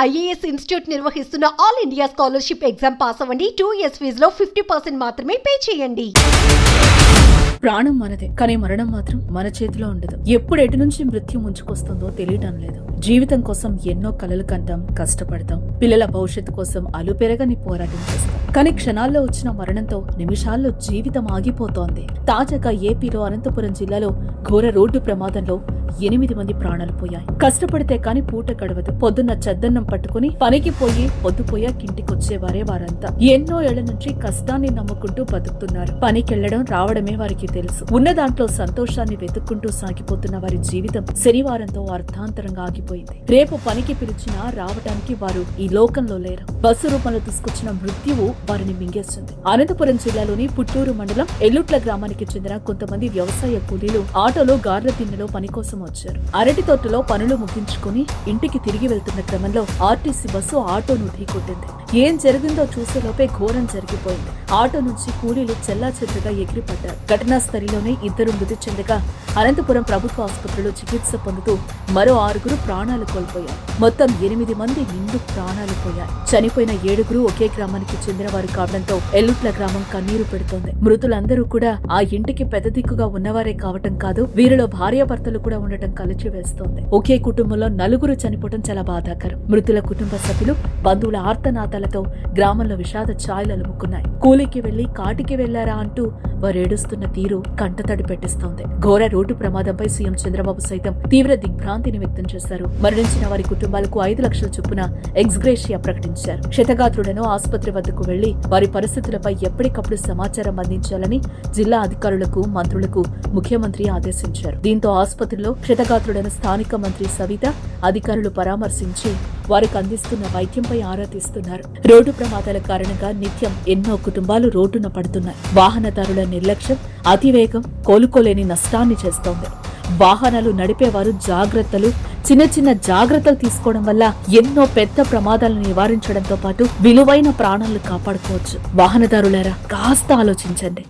IAS institute నిర్వహిస్తున్న all India scholarship exam pass అవ్వండి. Two years ఫీజులో ఫిఫ్టీ పర్సెంట్ మాత్రమే పే చేయండి. ప్రాణం మనదే కానీ మరణం మాత్రం మన చేతిలో ఉండదు. ఎప్పుడు ఎటు నుంచి మృత్యు ముంచుకొస్తుందో తెలియటం లేదు. జీవితం కోసం ఎన్నో కలలు కంటాం కష్టపడతాం. పిల్లల భవిష్యత్తు కోసం అలుపెరగని పోరాటం చేస్తాం. కానీ క్షణాల్లో వచ్చిన మరణంతో నిమిషాల్లో జీవితం ఆగిపోతోంది. తాజాగా ఏపీలో అనంతపురం జిల్లాలో ఘోర రోడ్డు ప్రమాదంలో ఎనిమిది మంది ప్రాణాలు పోయాయి. కష్టపడితే కాని పూట గడవదు. పొద్దున్న చెద్దన్నం పట్టుకుని పనికి పోయి పొద్దుపోయాక ఇంటికొచ్చేవారే వారంతా. ఎన్నో ఏళ్ళ నుంచి కష్టాన్ని నమ్ముకుంటూ బతుకుతున్నారు. పనికెళ్ళడం రావడమే వారికి తెలుసు. ఉన్న దాంట్లో సంతోషాన్ని వెతుక్కుంటూ సాగిపోతున్న వారి జీవితం శనివారంతో అర్థాంతరంగా ఆగిపోయింది. రేపు పనికి పిలిచినా రావడానికి వారు ఈ లోకంలో లేరు. బస్సు రూపంలో తీసుకొచ్చిన మృత్యువు వారిని మింగేస్తుంది. అనంతపురం జిల్లాలోని పుట్టూరు మండలం ఎల్లుట్ల గ్రామానికి చెందిన కొంతమంది వ్యవసాయ కూలీలు ఆటోలో గార్ల తిన్నెలో పని కోసం వచ్చారు. అరటి తోటలో పనులు ముగించుకుని ఇంటికి తిరిగి వెళ్తున్న క్రమంలో ఆర్టీసీ బస్సు ఆటోను ఢీకొట్టింది. ఏం జరిగిందో చూసేలోపే ఘోరం జరిగిపోయింది. ఆటో నుంచి కూలీలు చెల్లా ఎగిరిపడ్డారు. ఘటనా స్థలిలోనే ఇద్దరు మృతి చెందగా అనంతపురం ప్రభుత్వ ఆసుపత్రిలో చికిత్స పొందుతూ మరో ఆరుగురు ప్రాణాలు కోల్పోయారు. మొత్తం ఎనిమిది మంది నిండు ప్రాణాలు పోయారు చనిపోయిన ఏడుగురు ఒకే గ్రామానికి చెందిన వారు కావడంతో ఎల్లుట్ల గ్రామం కన్నీరు పెడుతోంది. మృతులందరూ కూడా ఆ ఇంటికి పెద్ద దిక్కుగా ఉన్నవారే కావటం కాదు వీరిలో భార్యాభర్తలు కూడా ఉండటం కలిచి వేస్తోంది ఒకే కుటుంబంలో నలుగురు చనిపోవటం చాలా బాధాకరం. మృతుల కుటుంబ సభ్యులు బంధువుల శబ్దాలతో గ్రామంలో విషాద ఛాయలు అలుముకున్నాయి. కూలికి వెళ్ళి కాటికి వెళ్ళారా అంటూ వారు ఏడుస్తున్న తీరు కంటతడి పెట్టిస్తోంది. ఘోర రోడ్డు ప్రమాదంపై సీఎం చంద్రబాబు సైతం తీవ్ర దిగ్భ్రాంతిని వ్యక్తం చేశారు. మరణించిన వారి కుటుంబాలకు ఐదు లక్షల చొప్పున ఎక్స్గ్రేషియా ప్రకటించారు. క్షతగాత్రులను ఆసుపత్రి వద్దకు వెళ్ళి వారి పరిస్థితులపై ఎప్పటికప్పుడు సమాచారం అందించాలని జిల్లా అధికారులకు మంత్రులకు ముఖ్యమంత్రి ఆదేశించారు. దీంతో ఆసుపత్రిలో క్షతగాత్రుడైన స్థానిక మంత్రి సవిత అధికారులు పరామర్శించి వారికి అందిస్తున్న వైద్యంపై ఆరా తీస్తున్నారు. రోడ్డు ప్రమాదాల కారణంగా నిత్యం ఎన్నో కుటుంబాలు రోడ్డున పడుతున్నాయి. వాహనదారుల నిర్లక్ష్యం అతివేగం కోలుకోలేని నష్టాన్ని చేస్తోంది. వాహనాలు నడిపేవారు జాగ్రత్తలు చిన్న చిన్న జాగ్రత్తలు తీసుకోవడం వల్ల ఎన్నో పెద్ద ప్రమాదాలను నివారించడంతో పాటు విలువైన ప్రాణాలను కాపాడుకోవచ్చు. వాహనదారులారా కాస్త ఆలోచించండి.